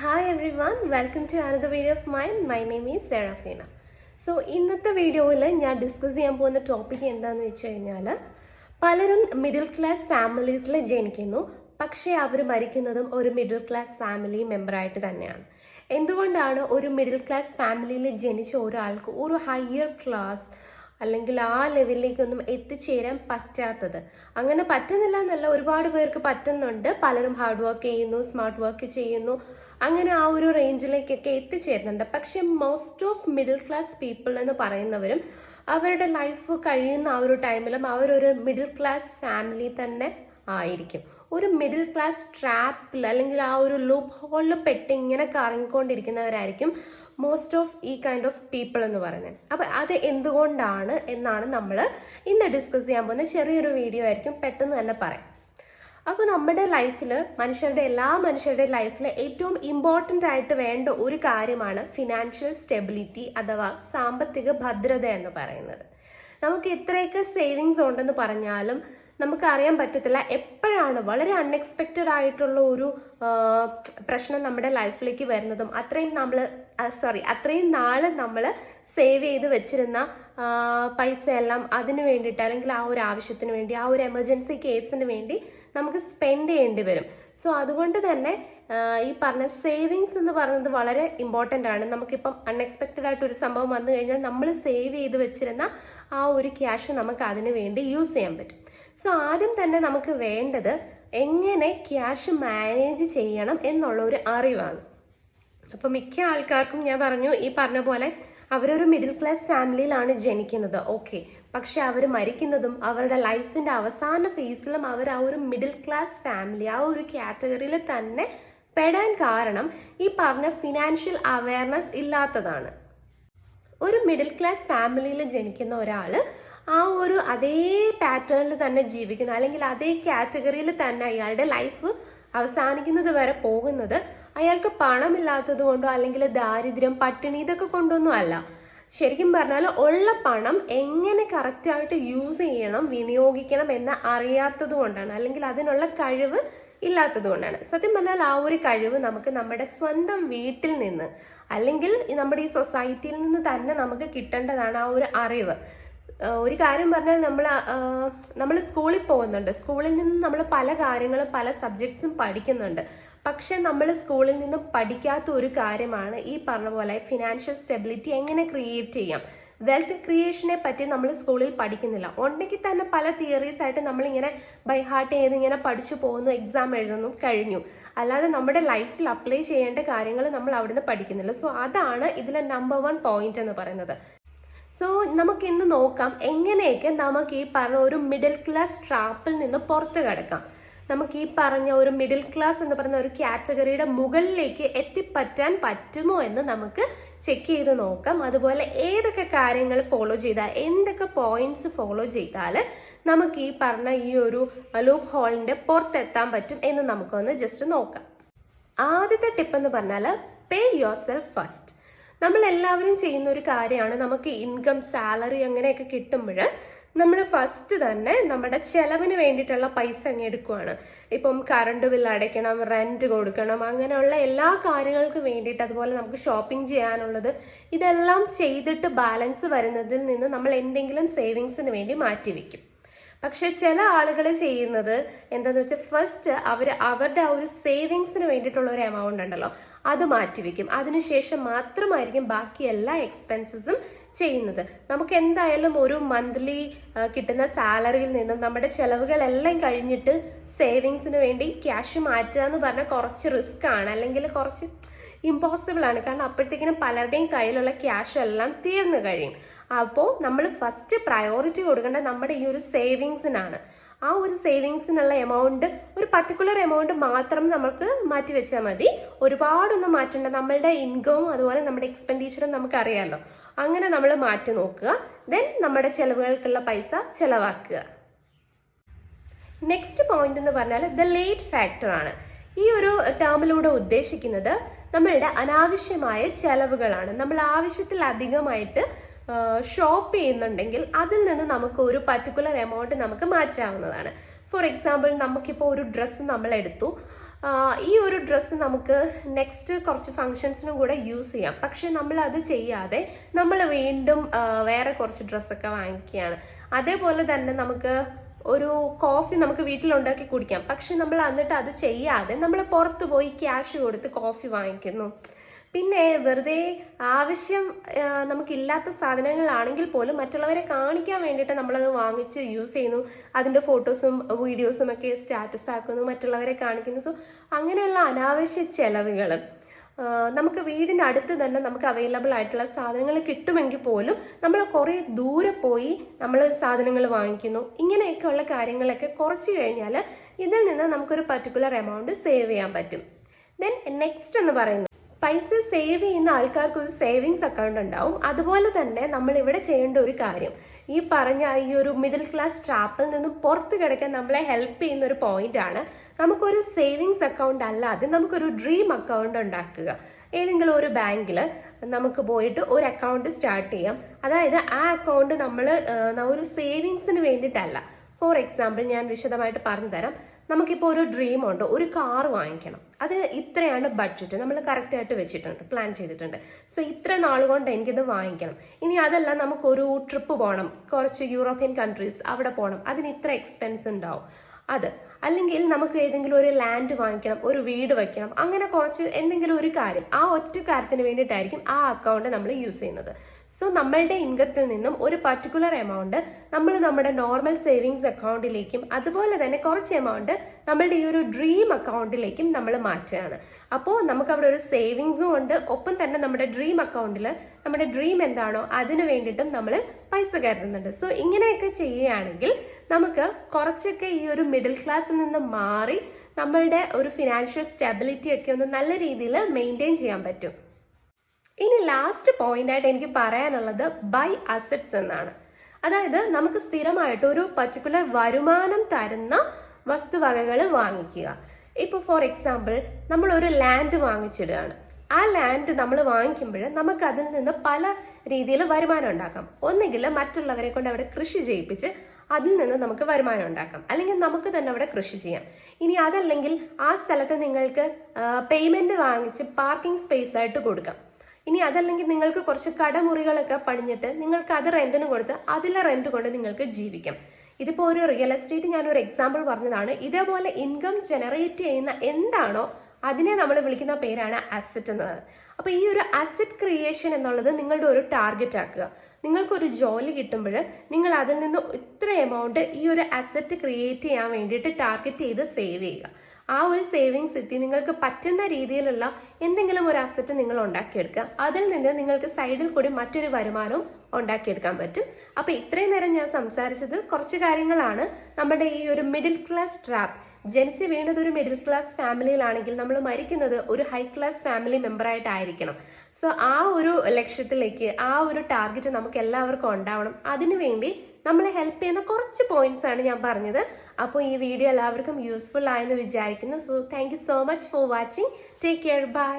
Hi everyone welcome to another video of mine my name is Serafina so ഇന്നത്തെ വീഡിയോയിൽ ഞാൻ discuss ചെയ്യാൻ പോകുന്ന ടോപ്പിക് എന്താണെന്ന് വെച്ച് കഴിഞ്ഞാൽ പലരും മിഡിൽ ക്ലാസ് ഫാമിലീസിൽ ജനിക്കുന്നു. പക്ഷേ അവർ മരിക്കുന്നതും ഒരു മിഡിൽ ക്ലാസ് ഫാമിലി മെമ്പറായിട്ട് തന്നെയാണ്. എന്തുകൊണ്ടാണ് ഒരു മിഡിൽ ക്ലാസ് ഫാമിലിയിൽ ജനിച്ച ഒരാൾക്ക് ഒരു ഹയർ ക്ലാസ് അല്ലെങ്കിൽ ആ ലെവലിലേക്കൊന്നും എത്തിച്ചേരാൻ പറ്റാത്തത്? അങ്ങനെ പറ്റുന്നില്ല എന്നല്ല ഒരുപാട് പേർക്ക് പറ്റുന്നുണ്ട്. പലരും ഹാർഡ് വർക്ക് ചെയ്യുന്നു സ്മാർട്ട് വർക്ക് ചെയ്യുന്നു. അങ്ങനെ ആ ഒരു റേഞ്ചിലേക്കൊക്കെ എത്തിച്ചേരുന്നുണ്ട്. പക്ഷെ most of middle class people എന്ന് പറയുന്നവരും അവരുടെ ലൈഫ് കഴിയുന്ന ആ ഒരു ടൈമിലും അവരൊരു മിഡിൽ ക്ലാസ് ഫാമിലി തന്നെ ആയിരിക്കും. ഒരു മിഡിൽ ക്ലാസ് ട്രാപ്പിൽ അല്ലെങ്കിൽ ആ ഒരു ലൂപ്പ് ഹോളിൽ പെട്ട് ഇങ്ങനെ കറങ്ങിക്കൊണ്ടിരിക്കുന്നവരായിരിക്കും മോസ്റ്റ് ഓഫ് ഈ കൈൻഡ് ഓഫ് പീപ്പിൾ എന്ന് പറയുന്നത്. അപ്പം അത് എന്തുകൊണ്ടാണ് എന്നാണ് നമ്മൾ ഇന്ന് ഡിസ്കസ് ചെയ്യാൻ പോകുന്ന ചെറിയൊരു വീഡിയോ ആയിരിക്കും. പെട്ടെന്ന് തന്നെ പറയാം. അപ്പോൾ നമ്മുടെ ലൈഫിൽ മനുഷ്യരുടെ എല്ലാ മനുഷ്യരുടെ ലൈഫിൽ ഏറ്റവും ഇമ്പോർട്ടന്റ് ആയിട്ട് വേണ്ട ഒരു കാര്യമാണ് ഫിനാൻഷ്യൽ സ്റ്റെബിലിറ്റി അഥവാ സാമ്പത്തിക ഭദ്രത എന്ന് പറയുന്നത്. നമുക്ക് എത്രയൊക്കെ സേവിങ്സ് ഉണ്ടെന്ന് പറഞ്ഞാലും നമുക്ക് അറിയാൻ പറ്റത്തില്ല എപ്പോഴാണ് വളരെ അൺഎക്സ്പെക്റ്റഡ് ആയിട്ടുള്ള ഒരു പ്രശ്നം നമ്മുടെ ലൈഫിലേക്ക് വരുന്നതും അത്രയും നമ്മൾ സോറി അത്രയും നാൾ നമ്മൾ സേവ് ചെയ്ത് വെച്ചിരുന്ന പൈസ എല്ലാം അതിന് വേണ്ടിയിട്ട് അല്ലെങ്കിൽ ആ ഒരു ആവശ്യത്തിന് വേണ്ടി ആ ഒരു എമർജൻസി കേസിന് വേണ്ടി നമുക്ക് സ്പെൻഡ് ചെയ്യേണ്ടി വരും. സോ അതുകൊണ്ട് തന്നെ ഈ പറഞ്ഞ സേവിങ്സ് എന്ന് പറയുന്നത് വളരെ ഇമ്പോർട്ടന്റ് ആണ്. നമുക്കിപ്പം അൺഎക്സ്പെക്റ്റഡ് ആയിട്ട് ഒരു സംഭവം വന്നു കഴിഞ്ഞാൽ നമ്മൾ സേവ് ചെയ്ത് വെച്ചിരുന്ന ആ ഒരു ക്യാഷ് നമുക്ക് അതിന് വേണ്ടി യൂസ് ചെയ്യാൻ പറ്റും. സോ ആദ്യം തന്നെ നമുക്ക് വേണ്ടത് എങ്ങനെ ക്യാഷ് മാനേജ് ചെയ്യണം എന്നുള്ള ഒരു അറിവാണ്. അപ്പോൾ മിക്ക ആൾക്കാർക്കും ഞാൻ പറഞ്ഞു ഈ പറഞ്ഞ പോലെ അവരൊരു മിഡിൽ ക്ലാസ് ഫാമിലിയിലാണ് ജനിക്കുന്നത്. ഓക്കെ പക്ഷെ അവർ മരിക്കുന്നതും അവരുടെ ലൈഫിന്റെ അവസാന ഫേസിലും അവർ ആ ഒരു മിഡിൽ ക്ലാസ് ഫാമിലി ആ ഒരു കാറ്റഗറിയിൽ തന്നെ പെടാൻ കാരണം ഈ പറഞ്ഞ ഫിനാൻഷ്യൽ അവയർനെസ് ഇല്ലാത്തതാണ്. ഒരു മിഡിൽ ക്ലാസ് ഫാമിലിയിൽ ജനിക്കുന്ന ഒരാൾ ആ ഒരു അതേ പാറ്റേണിൽ തന്നെ ജീവിക്കുന്നു. അല്ലെങ്കിൽ അതേ കാറ്റഗറിയിൽ തന്നെ അയാളുടെ ലൈഫ് അവസാനിക്കുന്നത് വരെ പോകുന്നത് അയാൾക്ക് പണമില്ലാത്തത് കൊണ്ടോ അല്ലെങ്കിൽ ദാരിദ്ര്യം പട്ടിണി ഇതൊക്കെ കൊണ്ടൊന്നും അല്ല. ശരിക്കും പറഞ്ഞാൽ ഉള്ള പണം എങ്ങനെ കറക്റ്റായിട്ട് യൂസ് ചെയ്യണം വിനിയോഗിക്കണം എന്ന് അറിയാത്തത് കൊണ്ടാണ്. അല്ലെങ്കിൽ അതിനുള്ള കഴിവ് ഇല്ലാത്തത് കൊണ്ടാണ്. സത്യം പറഞ്ഞാൽ ആ ഒരു കഴിവ് നമുക്ക് നമ്മുടെ സ്വന്തം വീട്ടിൽ നിന്ന് അല്ലെങ്കിൽ നമ്മുടെ ഈ സൊസൈറ്റിയിൽ നിന്ന് തന്നെ നമുക്ക് കിട്ടേണ്ടതാണ് ആ ഒരു അറിവ്. ഒരു കാര്യം പറഞ്ഞാൽ നമ്മൾ നമ്മൾ സ്കൂളിൽ പോകുന്നുണ്ട്. സ്കൂളിൽ നിന്ന് നമ്മൾ പല കാര്യങ്ങളും പല സബ്ജക്ട്സും പഠിക്കുന്നുണ്ട്. പക്ഷെ നമ്മൾ സ്കൂളിൽ നിന്ന് പഠിക്കാത്ത ഒരു കാര്യമാണ് ഈ പറഞ്ഞ പോലെ ഫിനാൻഷ്യൽ സ്റ്റെബിലിറ്റി എങ്ങനെ ക്രിയേറ്റ് ചെയ്യാം. വെൽത്ത് ക്രിയേഷനെ പറ്റി നമ്മൾ സ്കൂളിൽ പഠിക്കുന്നില്ല. ഉണ്ടെങ്കിൽ തന്നെ പല തിയറീസ് ആയിട്ട് നമ്മളിങ്ങനെ ബൈ ഹാർട്ട് ചെയ്ത് ഇങ്ങനെ പഠിച്ചു പോകുന്നു എക്സാം എഴുതുന്നു കഴിഞ്ഞു. അല്ലാതെ നമ്മുടെ ലൈഫിൽ അപ്ലൈ ചെയ്യേണ്ട കാര്യങ്ങൾ നമ്മൾ അവിടുന്ന് പഠിക്കുന്നില്ല. സോ അതാണ് ഇതിലെ നമ്പർ വൺ പോയിന്റ് എന്ന് പറയുന്നത്. സോ നമുക്ക് ഇന്ന് നോക്കാം എങ്ങനെയൊക്കെ നമുക്ക് ഈ പറഞ്ഞ ഒരു മിഡിൽ ക്ലാസ് ട്രാപ്പിൽ നിന്ന് പുറത്ത് കിടക്കാം. നമുക്ക് ഈ പറഞ്ഞ ഒരു മിഡിൽ ക്ലാസ് എന്ന് പറയുന്ന ഒരു കാറ്റഗറിയുടെ മുകളിലേക്ക് എത്തിപ്പറ്റാൻ പറ്റുമോ എന്ന് നമുക്ക് ചെക്ക് ചെയ്ത് നോക്കാം. അതുപോലെ ഏതൊക്കെ കാര്യങ്ങൾ ഫോളോ ചെയ്താൽ എന്തൊക്കെ പോയിന്റ്സ് ഫോളോ ചെയ്താൽ നമുക്ക് ഈ പറഞ്ഞ ഈ ഒരു ലൂപ്പ് ഹോളിന്റെ പുറത്തെത്താൻ പറ്റും എന്ന് നമുക്കൊന്ന് ജസ്റ്റ് നോക്കാം. ആദ്യത്തെ ടിപ്പ് എന്ന് പറഞ്ഞാൽ പേ യുവർ സെൽഫ് ഫസ്റ്റ് നമ്മൾ എല്ലാവരും ചെയ്യുന്ന ഒരു കാര്യമാണ്. നമുക്ക് ഇൻകം സാലറി അങ്ങനെയൊക്കെ കിട്ടുമ്പോൾ നമ്മൾ ഫസ്റ്റ് തന്നെ നമ്മുടെ ചെലവിന് വേണ്ടിയിട്ടുള്ള പൈസ അങ്ങ് എടുക്കുവാണ്. ഇപ്പം കറണ്ട് ബില്ല് അടയ്ക്കണം റെന്റ് കൊടുക്കണം അങ്ങനെയുള്ള എല്ലാ കാര്യങ്ങൾക്കും വേണ്ടിയിട്ട് അതുപോലെ നമുക്ക് ഷോപ്പിംഗ് ചെയ്യാനുള്ളത് ഇതെല്ലാം ചെയ്തിട്ട് ബാലൻസ് വരുന്നതിൽ നിന്ന് നമ്മൾ എന്തെങ്കിലും സേവിങ്സിന് വേണ്ടി മാറ്റി വെക്കും പക്ഷെ ചില ആളുകൾ ചെയ്യുന്നത് എന്താന്ന് വെച്ചാൽ ഫസ്റ്റ് അവർ അവരുടെ ആ ഒരു സേവിങ്സിന് വേണ്ടിയിട്ടുള്ള ഒരു എമൗണ്ട് ഉണ്ടല്ലോ അത് മാറ്റിവെക്കും അതിനുശേഷം മാത്രമായിരിക്കും ബാക്കി എല്ലാ എക്സ്പെൻസസും ചെയ്യുന്നത്. നമുക്ക് എന്തായാലും ഒരു മന്ത്ലി കിട്ടുന്ന സാലറിയിൽ നിന്നും നമ്മുടെ ചെലവുകളെല്ലാം കഴിഞ്ഞിട്ട് സേവിങ്സിന് വേണ്ടി ക്യാഷ് മാറ്റുക എന്ന് പറഞ്ഞാൽ കുറച്ച് റിസ്ക് ആണ്. അല്ലെങ്കിൽ കുറച്ച് ഇമ്പോസിബിൾ ആണ്. കാരണം അപ്പോഴത്തേക്കിനും പലരുടെയും കയ്യിലുള്ള ക്യാഷ് എല്ലാം തീർന്നു കഴിയും. അപ്പോൾ നമ്മൾ ഫസ്റ്റ് പ്രയോറിറ്റി കൊടുക്കേണ്ടത് നമ്മുടെ ഈ ഒരു സേവിങ്സിനാണ് ആ ഒരു സേവിങ്സിനുള്ള എമൗണ്ട് ഒരു പർട്ടിക്കുലർ എമൗണ്ട് മാത്രം നമുക്ക് മാറ്റി വെച്ചാൽ മതി. ഒരുപാടൊന്നും മാറ്റേണ്ട. നമ്മളുടെ ഇൻകവും അതുപോലെ നമ്മുടെ എക്സ്പെൻഡിച്ചറും നമുക്കറിയാമല്ലോ അങ്ങനെ നമ്മൾ മാറ്റി നോക്കുക. ദെൻ നമ്മുടെ ചെലവുകൾക്കുള്ള പൈസ ചെലവാക്കുക. നെക്സ്റ്റ് പോയിന്റ് എന്ന് പറഞ്ഞാൽ ദ ലേറ്റ് ഫാക്ടർ ആണ്. ഈ ഒരു ടേമിലൂടെ ഉദ്ദേശിക്കുന്നത് നമ്മളുടെ അനാവശ്യമായ ചെലവുകളാണ്. നമ്മൾ ആവശ്യത്തിലധികമായിട്ട് ഷോപ്പ് ചെയ്യുന്നുണ്ടെങ്കിൽ അതിൽ നിന്ന് നമുക്ക് ഒരു പർട്ടിക്കുലർ എമൗണ്ട് നമുക്ക് മാറ്റാവുന്നതാണ്. ഫോർ എക്സാമ്പിൾ നമുക്കിപ്പോൾ ഒരു ഡ്രസ്സ് നമ്മൾ എടുത്തു ഈ ഒരു ഡ്രസ്സ് നമുക്ക് നെക്സ്റ്റ് കുറച്ച് ഫങ്ഷൻസിനും കൂടെ യൂസ് ചെയ്യാം. പക്ഷെ നമ്മൾ അത് ചെയ്യാതെ നമ്മൾ വീണ്ടും വേറെ കുറച്ച് ഡ്രസ്സൊക്കെ വാങ്ങിക്കുകയാണ്. അതേപോലെ തന്നെ നമുക്ക് ഒരു കോഫി നമുക്ക് വീട്ടിലുണ്ടാക്കി കുടിക്കാം. പക്ഷെ നമ്മൾ എന്നിട്ട് അത് ചെയ്യാതെ നമ്മൾ പുറത്ത് പോയി ക്യാഷ് കൊടുത്ത് കോഫി വാങ്ങിക്കുന്നു. പിന്നെ വെറുതെ ആവശ്യം നമുക്കില്ലാത്ത സാധനങ്ങളാണെങ്കിൽ പോലും മറ്റുള്ളവരെ കാണിക്കാൻ വേണ്ടിയിട്ട് നമ്മളത് വാങ്ങിച്ച് യൂസ് ചെയ്യുന്നു. അതിന്റെ ഫോട്ടോസും വീഡിയോസും ഒക്കെ സ്റ്റാറ്റസ് ആക്കുന്നു മറ്റുള്ളവരെ കാണിക്കുന്നു. സോ അങ്ങനെയുള്ള അനാവശ്യ ചെലവുകൾ നമുക്ക് വീടിന്റെ അടുത്ത് തന്നെ നമുക്ക് അവൈലബിൾ ആയിട്ടുള്ള സാധനങ്ങൾ കിട്ടുമെങ്കിൽ പോലും നമ്മൾ കുറേ ദൂരെ പോയി നമ്മൾ സാധനങ്ങൾ വാങ്ങിക്കുന്നു. ഇങ്ങനെയൊക്കെയുള്ള കാര്യങ്ങളൊക്കെ കുറച്ച് കഴിഞ്ഞാൽ ഇതിൽ നിന്ന് നമുക്കൊരു പർട്ടിക്കുലർ എമൗണ്ട് സേവ് ചെയ്യാൻ പറ്റും. ദെൻ നെക്സ്റ്റ് എന്ന് പറയുന്നത് പൈസ സേവ് ചെയ്യുന്ന ആൾക്കാർക്ക് ഒരു സേവിങ്സ് അക്കൗണ്ട് ഉണ്ടാവും. അതുപോലെ തന്നെ നമ്മൾ ഇവിടെ ചെയ്യേണ്ട ഒരു കാര്യം. ഈ പറഞ്ഞ ഈ ഒരു മിഡിൽ ക്ലാസ് ട്രാപ്പിൽ നിന്നും പുറത്ത് കിടക്കാൻ നമ്മളെ ഹെൽപ്പ് ചെയ്യുന്ന ഒരു പോയിന്റ് ആണ്. നമുക്കൊരു സേവിങ്സ് അക്കൗണ്ട് അല്ലാതെ നമുക്കൊരു ഡ്രീം അക്കൗണ്ട് ഉണ്ടാക്കുക. ഏതെങ്കിലും ഒരു ബാങ്കിൽ നമുക്ക് പോയിട്ട് ഒരു അക്കൗണ്ട് സ്റ്റാർട്ട് ചെയ്യാം. അതായത് ആ അക്കൗണ്ട് നമ്മൾ ഒരു സേവിങ്സിന് വേണ്ടിയിട്ടല്ല. ഫോർ എക്സാമ്പിൾ ഞാൻ വിശദമായിട്ട് പറഞ്ഞു തരാം നമുക്കിപ്പോൾ ഒരു ഡ്രീം ഉണ്ട് ഒരു കാർ വാങ്ങിക്കണം. അത് ഇത്രയാണ് ബഡ്ജറ്റ് നമ്മൾ കറക്റ്റായിട്ട് വെച്ചിട്ടുണ്ട് പ്ലാൻ ചെയ്തിട്ടുണ്ട്. സോ ഇത്ര നാൾ കൊണ്ട് എനിക്കിത് വാങ്ങിക്കണം. ഇനി അതല്ല നമുക്കൊരു ട്രിപ്പ് പോകണം കുറച്ച് യൂറോപ്യൻ കൺട്രീസ് അവിടെ പോകണം അതിന് ഇത്ര എക്സ്പെൻസ് ഉണ്ടാവും. അത്. അല്ലെങ്കിൽ നമുക്ക് ഏതെങ്കിലും ഒരു ലാൻഡ് വാങ്ങിക്കണം ഒരു വീട് വയ്ക്കണം അങ്ങനെ കുറച്ച് എന്തെങ്കിലും ഒരു കാര്യം ആ ഒറ്റ കാര്യത്തിന് വേണ്ടിയിട്ടായിരിക്കും ആ അക്കൗണ്ട് നമ്മൾ യൂസ് ചെയ്യുന്നത്. സോ നമ്മളുടെ ഇൻകത്തിൽ നിന്നും ഒരു പർട്ടിക്കുലർ എമൗണ്ട് നമ്മൾ നമ്മുടെ നോർമൽ സേവിങ്സ് അക്കൗണ്ടിലേക്കും അതുപോലെ തന്നെ കുറച്ച് എമൗണ്ട് നമ്മളുടെ ഈ ഒരു ഡ്രീം അക്കൗണ്ടിലേക്കും നമ്മൾ മാറ്റുകയാണ്. അപ്പോൾ നമുക്ക് അവിടെ ഒരു സേവിങ്സും ഉണ്ട്. ഒപ്പം തന്നെ നമ്മുടെ ഡ്രീം അക്കൗണ്ടിൽ നമ്മുടെ ഡ്രീം എന്താണോ അതിനു വേണ്ടിയിട്ടും നമ്മൾ പൈസ കരുതുന്നുണ്ട്. സോ ഇങ്ങനെയൊക്കെ ചെയ്യുകയാണെങ്കിൽ നമുക്ക് കുറച്ചൊക്കെ ഈ ഒരു മിഡിൽ ക്ലാസ്സിൽ നിന്ന് മാറി നമ്മളുടെ ഒരു ഫിനാൻഷ്യൽ സ്റ്റെബിലിറ്റി ഒക്കെ ഒന്ന് നല്ല രീതിയിൽ മെയിന്റെയിൻ ചെയ്യാൻ പറ്റും. ഇനി ലാസ്റ്റ് പോയിന്റ് ആയിട്ട് എനിക്ക് പറയാനുള്ളത് ബൈ അസറ്റ്സ് എന്നാണ്. അതായത് നമുക്ക് സ്ഥിരമായിട്ട് ഒരു പർട്ടിക്കുലർ വരുമാനം തരുന്ന വസ്തുവകകൾ വാങ്ങിക്കുക. ഇപ്പോൾ ഫോർ എക്സാമ്പിൾ നമ്മൾ ഒരു ലാൻഡ് വാങ്ങിച്ചിടുകയാണ്. ആ ലാൻഡ് നമ്മൾ വാങ്ങിക്കുമ്പോൾ നമുക്ക് അതിൽ നിന്ന് പല രീതിയിൽ വരുമാനം ഉണ്ടാക്കാം. ഒന്നുകിൽ മറ്റുള്ളവരെ കൊണ്ട് അവിടെ കൃഷി ചെയ്യിപ്പിച്ച് അതിൽ നിന്ന് നമുക്ക് വരുമാനം ഉണ്ടാക്കാം. അല്ലെങ്കിൽ നമുക്ക് തന്നെ അവിടെ കൃഷി ചെയ്യാം. ഇനി അതല്ലെങ്കിൽ ആ സ്ഥലത്ത് നിങ്ങൾക്ക് പേയ്മെന്റ് വാങ്ങിച്ച് പാർക്കിംഗ് സ്പേസ് ആയിട്ട് കൊടുക്കാം. ഇനി അതല്ലെങ്കിൽ നിങ്ങൾക്ക് കുറച്ച് കടമുറികളൊക്കെ പണിഞ്ഞിട്ട് നിങ്ങൾക്ക് അത് റെന്റിന് കൊടുത്ത് അതിലെ റെന്റ് കൊണ്ട് നിങ്ങൾക്ക് ജീവിക്കാം. ഇതിപ്പോൾ ഒരു റിയൽ എസ്റ്റേറ്റ് ഞാൻ ഒരു എക്സാമ്പിൾ പറഞ്ഞതാണ്. ഇതേപോലെ ഇൻകം ജനറേറ്റ് ചെയ്യുന്ന എന്താണോ അതിനെ നമ്മൾ വിളിക്കുന്ന പേരാണ് അസറ്റ് എന്നത്. അപ്പോൾ ഈ ഒരു അസറ്റ് ക്രിയേഷൻ എന്നുള്ളത് നിങ്ങളുടെ ഒരു ടാർഗറ്റ് ആക്കുക. നിങ്ങൾക്കൊരു ജോലി കിട്ടുമ്പോൾ നിങ്ങൾ അതിൽ നിന്ന് ഇത്ര എമൗണ്ട് ഈ ഒരു അസറ്റ് ക്രിയേറ്റ് ചെയ്യാൻ വേണ്ടിയിട്ട് ടാർഗറ്റ് ചെയ്ത് സേവ് ചെയ്യുക. ആ ഒരു സേവിങ്സ് എത്തി. നിങ്ങൾക്ക് പറ്റുന്ന രീതിയിലുള്ള എന്തെങ്കിലും ഒരു അസറ്റ് നിങ്ങൾ ഉണ്ടാക്കിയെടുക്കുക. അതിൽ നിന്ന് നിങ്ങൾക്ക് സൈഡിൽ കൂടി മറ്റൊരു വരുമാനവും ഉണ്ടാക്കിയെടുക്കാൻ പറ്റും. അപ്പൊ ഇത്രയും നേരം ഞാൻ സംസാരിച്ചത് കുറച്ച് കാര്യങ്ങളാണ്. നമ്മുടെ ഈ ഒരു മിഡിൽ ക്ലാസ് ട്രാപ്പ് ജനിച്ച് വീണത് ഒരു മിഡിൽ ക്ലാസ് ഫാമിലിയിലാണെങ്കിൽ നമ്മൾ മരിക്കുന്നത് ഒരു ഹൈ ക്ലാസ് ഫാമിലി മെമ്പറായിട്ടായിരിക്കണം സോ ആ ഒരു ലക്ഷ്യത്തിലേക്ക് ആ ഒരു ടാർഗറ്റ് നമുക്ക് എല്ലാവർക്കും ഉണ്ടാവണം. അതിനുവേണ്ടി നമ്മളെ ഹെൽപ്പ് ചെയ്യുന്ന കുറച്ച് പോയിന്റ്സ് ആണ് ഞാൻ പറഞ്ഞത്. അപ്പോൾ ഈ വീഡിയോ എല്ലാവർക്കും യൂസ്ഫുൾ ആയെന്ന് വിചാരിക്കുന്നു. So thank so much for watching take care bye